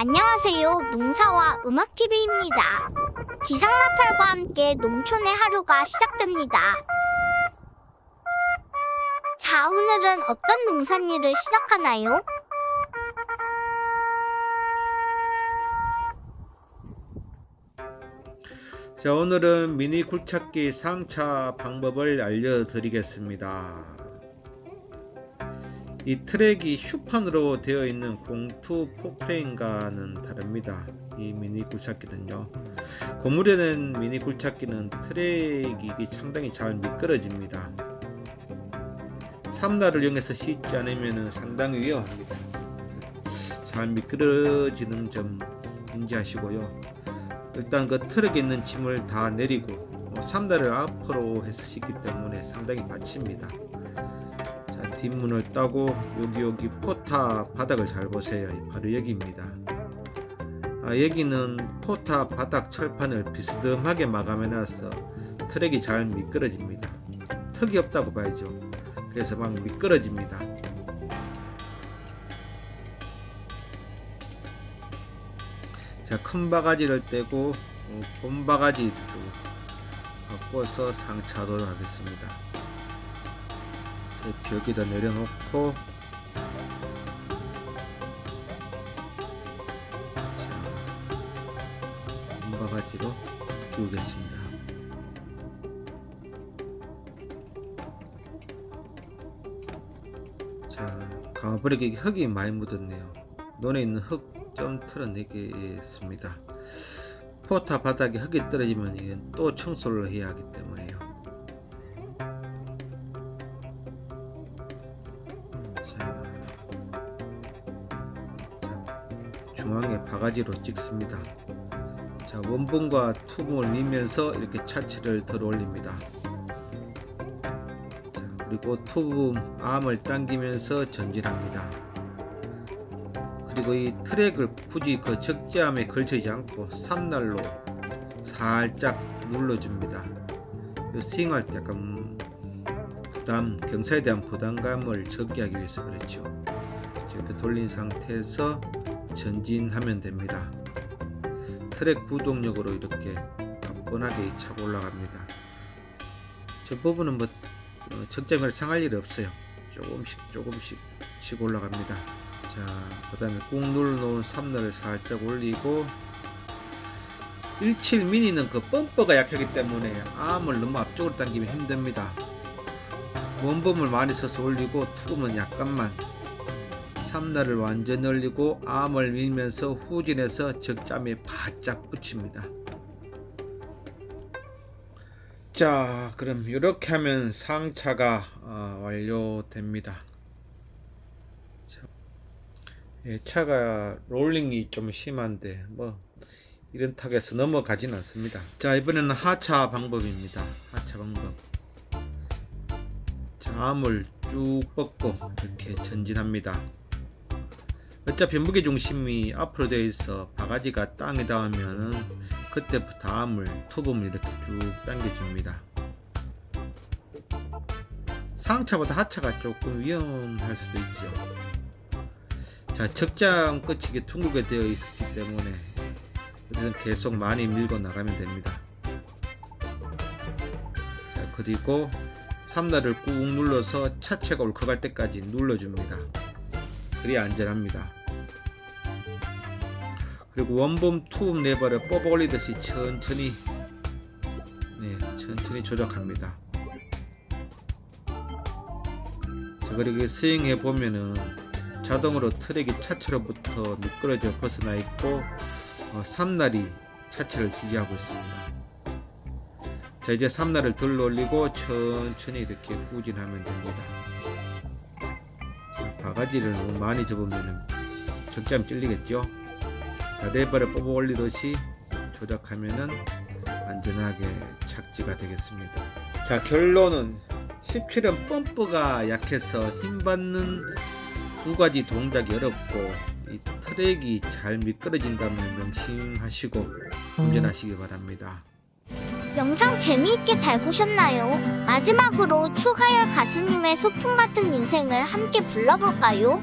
안녕하세요. 농사와 음악TV입니다. 기상나팔과 함께 농촌의 하루가 시작됩니다. 자, 오늘은 어떤 농산일을 시작하나요? 자 오늘은 미니 굴착기 상차 방법을 알려드리겠습니다. 이 트랙이 슈판으로 되어 있는 공투 포크레인과는 다릅니다. 이 미니 굴착기는요. 고무되는 미니 굴착기는 트랙이 상당히 잘 미끄러집니다. 삼날을 이용해서 씻지 않으면 상당히 위험합니다. 잘 미끄러지는 점 인지하시고요. 일단 그 트럭에 있는 짐을 다 내리고 어, 3달을 앞으로 해서 싣기 때문에 상당히 받칩니다. 자 뒷문을 따고 여기 여기 포타 바닥을 잘 보세요. 바로 여기입니다. 아, 여기는 포타 바닥 철판을 비스듬하게 마감해놔서 트랙이 잘 미끄러집니다. 턱이 없다고 봐야죠. 그래서 막 미끄러집니다. 자, 큰 바가지를 떼고 어, 본 바가지로 바꿔서 상차하도록 하겠습니다. 자, 여기다 내려놓고 자, 본 바가지로 끼우겠습니다. 자, 가마버리기 흙이 많이 묻었네요. 논에 있는 흙 좀 털어내겠습니다. 포타 바닥에 흙이 떨어지면 또 청소를 해야 하기 때문에요. 자, 자, 중앙에 바가지로 찍습니다. 자, 원봉과 투봉을 밀면서 이렇게 차체를 들어 올립니다. 자, 그리고 투봉 암을 당기면서 전진합니다. 그리고 이 트랙을 굳이 그 적재함에 걸쳐있지 않고 삼날로 살짝 눌러줍니다. 이 스윙할 때 약간 부담, 경사에 대한 부담감을 적게 하기 위해서 그렇죠. 이렇게 돌린 상태에서 전진하면 됩니다. 트랙 부동력으로 이렇게 가뿐하게 차고 올라갑니다. 저 부분은 뭐 어, 적재함을 상할 일이 없어요. 조금씩 조금씩 치고 올라갑니다. 자, 그 다음에 꾹 눌러놓은 삽날을 살짝 올리고 17 미니는 그 펌퍼가 약하기 때문에 암을 너무 앞쪽으로 당기면 힘듭니다. 원범을 많이 써서 올리고 투금은 약간만 삼날을 완전 올리고 암을 밀면서 후진해서 적잠에 바짝 붙입니다. 자, 그럼 이렇게 하면 상차가 어, 완료됩니다. 예, 차가 롤링이 좀 심한데 뭐 이런 탁에서 넘어가진 않습니다. 자 이번에는 하차 방법입니다. 하차 방법. 자, 암을 쭉 뻗고 이렇게 전진합니다. 어차피 무게 중심이 앞으로 되어 있어 바가지가 땅에 닿으면은 그때부터 암을 투범을 이렇게 쭉 당겨줍니다. 상차보다 하차가 조금 위험할 수도 있죠. 자, 적장 끝이 둥글게 되어 있었기 때문에 계속 많이 밀고 나가면 됩니다. 자, 그리고 삼날을 꾹 눌러서 차체가 울컥할 때까지 눌러줍니다. 그래야 안전합니다. 그리고 원범 투범 레버를 뽑아 올리듯이 천천히 네, 천천히 조작합니다. 자, 그리고 스윙해 보면은 자동으로 트랙이 차체로부터 미끄러져 벗어나 있고 어, 삼날이 차체를 지지하고 있습니다. 자 이제 삼날을 들러 올리고 천천히 이렇게 후진하면 됩니다. 자, 바가지를 너무 많이 접으면 적잠 찔리겠죠. 자, 레버를 뽑아 올리듯이 조작하면은 안전하게 착지가 되겠습니다. 자 결론은 17은 펌프가 약해서 힘받는 두 가지 동작이 어렵고 이 트랙이 잘 미끄러진다면 명심하시고 운전하시기 바랍니다. 영상 재미있게 잘 보셨나요? 마지막으로 추가열 가수님의 소풍 같은 인생을 함께 불러볼까요?